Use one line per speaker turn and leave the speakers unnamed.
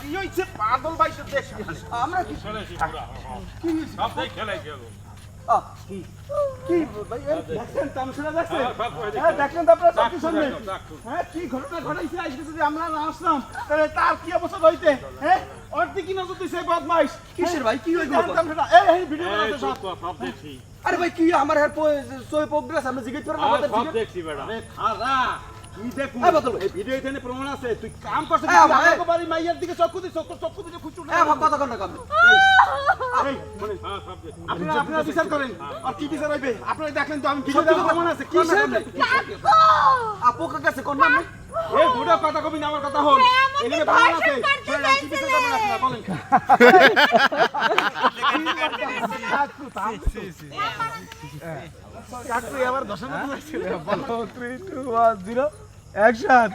কি হইছে পাগল ভাই তো দেখ
আমরা কি
খেলেছি
কি হয়েছে?
সবটাই খেলে গেল
কি কি ভাই দেখছেন তামসা দেখছেন
হ্যাঁ, সব করে
হ্যাঁ দেখলেন তো আপনারা কি শুনলেন হ্যাঁ কি ঘটনা ঘটাইছে আজকে যদি আমরা না আসলাম তাহলে তার কি অবস্থা হইতে হ্যাঁ ওর দিকে নজর দিছে বদমাইশ
কিসের ভাই? কি হইছে
জানতাম এই এই ভিডিও বানাতে সব
সব দেখছি
আরে ভাই কি আমার হেল্প সই প্রোগ্রেস আমরা জিজ্ঞেস আমাদের জিজ্ঞেস
দেখছি বেটা
আরে খারা তুই দেখ
এই
ভিডিও এখানে প্রমাণ আছে। তুই কাম করছিস
আমার-
আমাকে বাড়ি মাইয়ার দিকে চক্ষু দিস চক্ষু চক্ষু দিকে খুঁজছু না।
হ্যাঁ কথা কন না কাম
এই মানে
হ্যাঁ
আপনারা আপনারা বিচার করেন। আর কি বিচার হইবে? আপনারা দেখলেন তো আমি ভিডিও দেওয়ার প্রমাণ আছে? কি
আপু কাছে কোন নাম
এই বুড়ো কথা কবি না আমার কথা হল। এখানে প্রমাণ আছে। আপনারা বলেন।
কাকু আবার দশম বলো 3 2 1 0 অ্যাকশন